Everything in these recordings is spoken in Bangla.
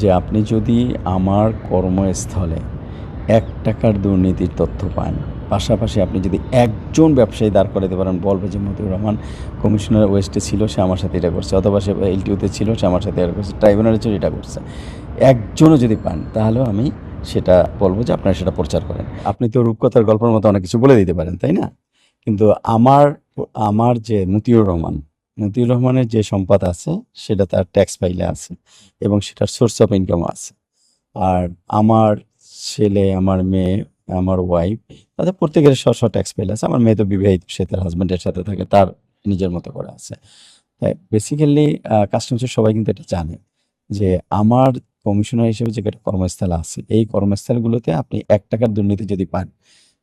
যে আপনি যদি আমার কর্মস্থলে এক টাকার দুর্নীতির তথ্য পান, পাশাপাশি আপনি যদি একজন ব্যবসায়ী দাঁড় করাতে পারেন, বলবে যে মতিউর রহমান কমিশনার ওয়েস্টে ছিল, সে আমার সাথে এটা করছে, অথবা সে এলটিউতে ছিল, সে আমার সাথে এটা করছে, ট্রাইব্যুনালে ছিল এটা করছে। একজনও যদি পান, তাহলেও আমি সেটা বলব যে আপনারা সেটা প্রচার করেন। আপনি তো রূপকথার গল্পের মতো অনেক কিছু বলে দিতে পারেন, তাই না? কিন্তু আমার আমার যে মতিউর রহমান মতিউর রহমানের যে সম্পদ আছে, সেটা তার ট্যাক্স ফাইলে আছে এবং সেটার সোর্স অফ ইনকাম আছে। আর আমার ছেলে, আমার মেয়ে, আমার ওয়াইফ তাদের প্রত্যেকের স্ব স্ব ট্যাক্স ফাইল আছে। আমার মেয়ে তো বিবাহিত, সে তার হাজব্যান্ডের সাথে থাকে, তার নিজের মতো করে আছে। তাই বেসিক্যালি কাস্টমার্সের সবাই কিন্তু এটা জানে যে আমার কমিশনার হিসেবে যে একটা কর্মস্থল আছে, এই কর্মস্থলগুলোতে আপনি এক টাকার দুর্নীতি যদি পান,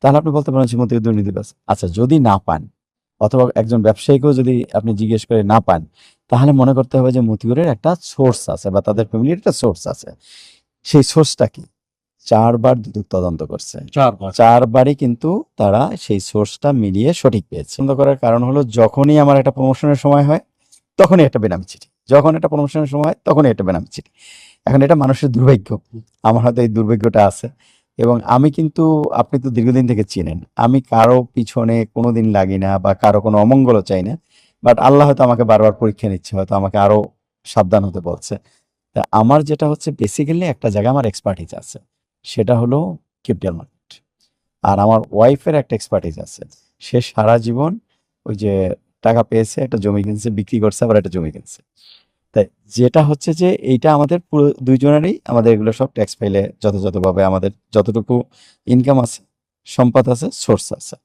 তাহলে আপনি বলতে পারেন শ্রীমতী দুর্নীতি আচ্ছা যদি না পান অথবা একজন ব্যবসায়ীকেও যদি আপনি জিজ্ঞেস করে না পান তাহলে মনে করতে হবে যে মতিউরের একটা সোর্স আছে বা তাদের ফ্যামিলির একটা সোর্স আছে। সেই সোর্সটা কি? চারবার দুদক তদন্ত করছে। চারবারই কিন্তু তারা সেই সোর্সটা মিলিয়ে সঠিক পেয়েছে। পছন্দ করার কারণ হলো যখনই আমার একটা প্রমোশনের সময় হয় তখনই একটা বেনামি চিঠি। যখন একটা প্রমোশনের সময় হয় তখনই একটা বেনামি চিঠি। এখন এটা মানুষের দুর্ভাগ্য। আমার হয়তো এই দুর্ভাগ্যটা আছে। এবং আমি কিন্তু, আপনি তো দীর্ঘদিন থেকে চিনেন, আমি কারও পিছনে কোনোদিন লাগি না বা কারও কোনো অমঙ্গলও চাই না, বাট আল্লাহ হয়তো আমাকে বারবার পরীক্ষা নিচ্ছে, হয়তো আমাকে আরও সাবধান হতে বলছে। তা আমার যেটা হচ্ছে বেসিক্যালি একটা জায়গায় আমার এক্সপার্টিজ আছে, সেটা হলো ক্যাপিটাল মার্কেট আর আমার ওয়াইফের একটা এক্সপার্টিজ আছে, সে সারা জীবন ওই যে টাকা পেয়েছে, একটা জমি কিনছে, বিক্রি করছে, আবার একটা জমি কিনছে। তাই যেটা হচ্ছে যে এইটা আমাদের পুরো দুইজনেরই আমাদের এগুলো সব ট্যাক্স ফাইলে যথাযথভাবে আমাদের যতটুকু ইনকাম আছে সম্পদ আছে সোর্স আছে।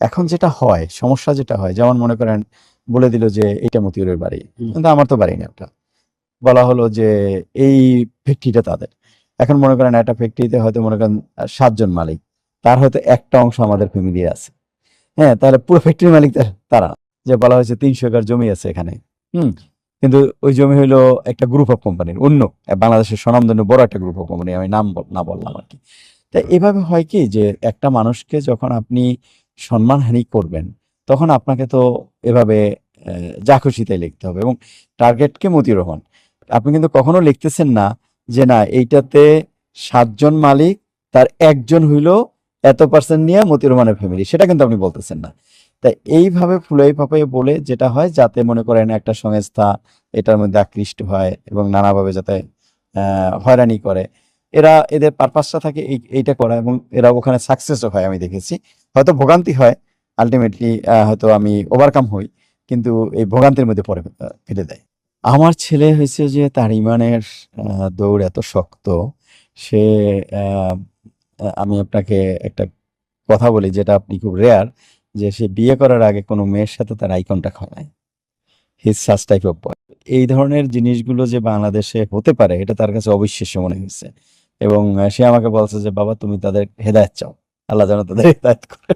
এখন যেটা হয় সমস্যা যেটা হয় যেমন মনে করেন বলে দিল যে এটা মতিউরের বাড়ি কিন্তু আমার তো বাড়ি না ওটা। বলা হলো যে এই ফ্যাক্টরিটা তাদের। এখন মনে করেন একটা ফ্যাক্টরিতে হয়তো মনে করেন সাতজন মালিক তার হয়তো একটা অংশ আমাদের ফ্যামিলি আছে। হ্যাঁ তাহলে পুরো ফ্যাক্টরি মালিক তারা। যে বলা হয়েছে তিনশো একর জমি আছে এখানে। হুম কিন্তু ওই জমি হইল একটা গ্রুপ অফ কোম্পানির অন্য বাংলাদেশের স্বনামধন্য বড় একটা গ্রুপ অফ কোম্পানি আমি নাম না বললাম আর কি। তা এভাবে হয় কি যে একটা মানুষকে যখন আপনি সম্মানহানি করবেন তখন আপনাকে তো এভাবে যা খুশি তাই লিখতে হবে এবং টার্গেটকে মতিউর রহমান আপনি কিন্তু কখনো লিখতেছেন না যে না এইটাতে সাতজন মালিক তার একজন হইল এত পার্সেন্ট নিয়ে মতিউর রহমানের ফ্যামিলি সেটা কিন্তু আপনি বলতেছেন না। তাই এইভাবে ফুলাই ফাপাই বলে যেটা হয়, যাতে মনে করেন একটা সংস্থা এটার মধ্যে আকৃষ্ট হয় এবং নানাভাবে যাতে হয়রানি করে। এরা এদের পারপাসটা থাকে এইটা করা এবং এরা ওখানে সাকসেসও হয় আমি দেখেছি। হয়তো ভোগান্তি হয় আলটিমেটলি হয়তো আমি ওভারকাম হই, কিন্তু এই ভোগান্তির মধ্যে পরে ফেলে দেয় আমার ছেলে হয়েছে যে তার ইমানের দৌড় এত শক্ত, সে আমি আপনাকে একটা কথা বলি যেটা আপনি খুব রেয়ার যে সে বিয়ে করার আগে কোনো মেয়ের সাথে তার আই কন্ট্যাক্ট হয় he's such type of boy এই ধরনের জিনিসগুলো যে বাংলাদেশে হতে পারে, এটা তার কাছে অবিশ্বাস্য মনে হয়েছে। এবং সে আমাকে বলছে যে, বাবা, তুমি তাদের হেদায়ত চাও। আল্লাহ যেন তাদের হেদায়ত করে।